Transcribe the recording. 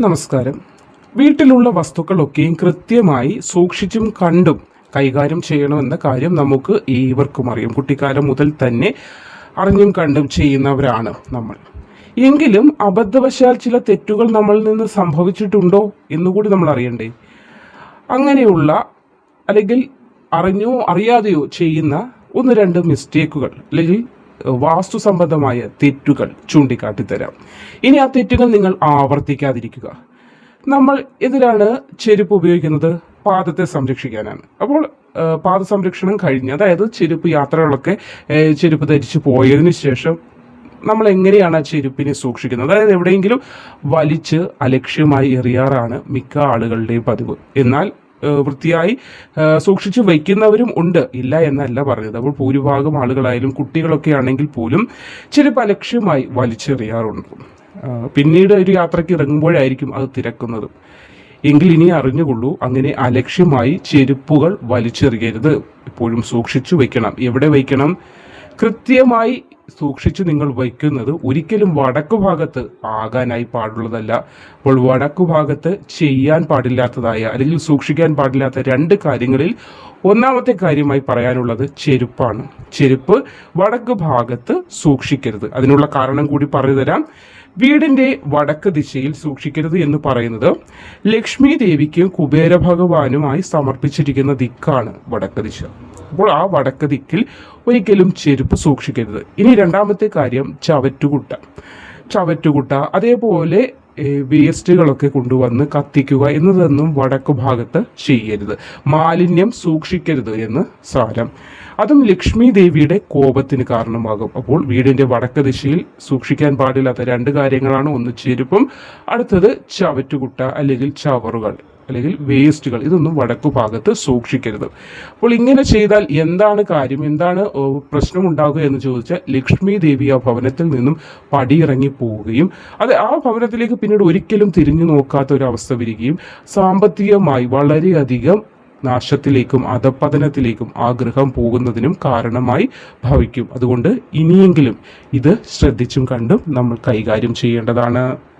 നമസ്കാരം. വീട്ടിലുള്ള വസ്തുക്കളൊക്കെയും കൃത്യമായി സൂക്ഷിച്ചും കണ്ടും കൈകാര്യം ചെയ്യണമെന്ന കാര്യം നമുക്ക് ഏവർക്കും അറിയാം. കുട്ടിക്കാലം മുതൽ തന്നെ അറിഞ്ഞും കണ്ടും ചെയ്യുന്നവരാണ് നമ്മൾ. എങ്കിലും അബദ്ധവശാൽ ചില തെറ്റുകൾ നമ്മളിൽ നിന്ന് സംഭവിച്ചിട്ടുണ്ടോ എന്നുകൂടി നമ്മൾ അറിയണ്ടേ? അങ്ങനെയുള്ള അല്ലെങ്കിൽ അറിഞ്ഞോ അറിയാതെയോ ചെയ്യുന്ന ഒന്ന് രണ്ട് മിസ്റ്റേക്കുകൾ അല്ലെങ്കിൽ വാസ്തു സംബന്ധമായ തെറ്റുകൾ ചൂണ്ടിക്കാട്ടിത്തരാം. ഇനി ആ തെറ്റുകൾ നിങ്ങൾ ആവർത്തിക്കാതിരിക്കുക. നമ്മൾ എന്തിനാണ് ചെരുപ്പ് ഉപയോഗിക്കുന്നത്? പാദത്തെ സംരക്ഷിക്കാനാണ്. അപ്പോൾ പാദ സംരക്ഷണം കഴിഞ്ഞ് അതായത് ചെരുപ്പ് യാത്രകളൊക്കെ ചെരുപ്പ് ധരിച്ചു പോയതിനു ശേഷം നമ്മൾ എങ്ങനെയാണ് ആ ചെരുപ്പിനെ സൂക്ഷിക്കുന്നത്? അതായത് എവിടെയെങ്കിലും വലിച്ച് അലക്ഷ്യമായി എറിയാറാണ് മിക്ക ആളുകളുടെയും പതിവ്. എന്നാൽ വൃത്തിയായി സൂക്ഷിച്ചു വയ്ക്കുന്നവരും ഉണ്ട്. ഇല്ല എന്നല്ല പറഞ്ഞത് അപ്പോൾ ഭൂരിഭാഗം ആളുകളായാലും കുട്ടികളൊക്കെ ആണെങ്കിൽ പോലും ചില അലക്ഷ്യമായി വലിച്ചെറിയാറുണ്ട്. പിന്നീട് ഒരു യാത്രയ്ക്ക് ഇറങ്ങുമ്പോഴായിരിക്കും അത് തിരക്കുന്നത്. എങ്കിൽ ഇനി അറിഞ്ഞുകൊള്ളൂ അങ്ങനെ അലക്ഷ്യമായി ചെരുപ്പുകൾ വലിച്ചെറിയരുത്. എപ്പോഴും സൂക്ഷിച്ചു വെക്കണം എവിടെ വയ്ക്കണം? കൃത്യമായി സൂക്ഷിച്ച് നിങ്ങൾ വയ്ക്കുന്നത് ഒരിക്കലും വടക്കു ഭാഗത്ത് ആകാനായി പാടുള്ളതല്ല. അപ്പോൾ വടക്കു ഭാഗത്ത് ചെയ്യാൻ പാടില്ലാത്തതായ അല്ലെങ്കിൽ സൂക്ഷിക്കാൻ പാടില്ലാത്ത രണ്ട് കാര്യങ്ങളിൽ ഒന്നാമത്തെ കാര്യമായി പറയാനുള്ളത് ചെരുപ്പാണ്. ചെരുപ്പ് വടക്ക് ഭാഗത്ത് സൂക്ഷിക്കരുത്. അതിനുള്ള കാരണം കൂടി പറഞ്ഞു തരാം. വീടിന്റെ വടക്ക് ദിശയിൽ സൂക്ഷിക്കരുത് എന്ന് പറയുന്നത് ലക്ഷ്മി ദേവിക്ക് കുബേര ഭഗവാനുമായി സമർപ്പിച്ചിരിക്കുന്ന ദിക്കാണ് വടക്ക് ദിശ. അപ്പോൾ ആ വടക്ക് ദിക്കിൽ ഒരിക്കലും ചെരുപ്പ് സൂക്ഷിക്കരുത്. ഇനി രണ്ടാമത്തെ കാര്യം ചവറ്റുകുട്ട. ചവറ്റുകുട്ട അതേപോലെ വേസ്റ്റുകളൊക്കെ കൊണ്ടുവന്ന് കത്തിക്കുക എന്നതൊന്നും വടക്കു ഭാഗത്ത് ചെയ്യരുത്. മാലിന്യം സൂക്ഷിക്കരുത് എന്ന് സാരം. അതും ലക്ഷ്മി ദേവിയുടെ കോപത്തിന് കാരണമാകും. അപ്പോൾ വീടിന്റെ വടക്ക് ദിശയിൽ സൂക്ഷിക്കാൻ പാടില്ലാത്ത രണ്ട് കാര്യങ്ങളാണ്. ഒന്ന് ചെരുപ്പും അടുത്തത് ചവറ്റുകുട്ട അല്ലെങ്കിൽ ചവറുകൾ. അല്ലെങ്കിൽ വേസ്റ്റുകൾ ഇതൊന്നും വടക്കു ഭാഗത്ത് സൂക്ഷിക്കരുത്. അപ്പോൾ ഇങ്ങനെ ചെയ്താൽ എന്താണ് കാര്യം? എന്താണ് പ്രശ്നം ഉണ്ടാകുക എന്ന് ചോദിച്ചാൽ ലക്ഷ്മി ദേവി ആ ഭവനത്തിൽ നിന്നും പടിയിറങ്ങി പോവുകയും അത് ആ ഭവനത്തിലേക്ക് പിന്നീട് ഒരിക്കലും തിരിഞ്ഞു നോക്കാത്ത ഒരു അവസ്ഥ വരികയും സാമ്പത്തികമായി വളരെയധികം നാശത്തിലേക്കും അധപ്പതനത്തിലേക്കും ആ ഗൃഹം പോകുന്നതിനും കാരണമായി ഭവിക്കും. അതുകൊണ്ട് ഇനിയെങ്കിലും ഇത് ശ്രദ്ധിച്ചും കണ്ടും നമ്മൾ കൈകാര്യം ചെയ്യേണ്ടതാണ്.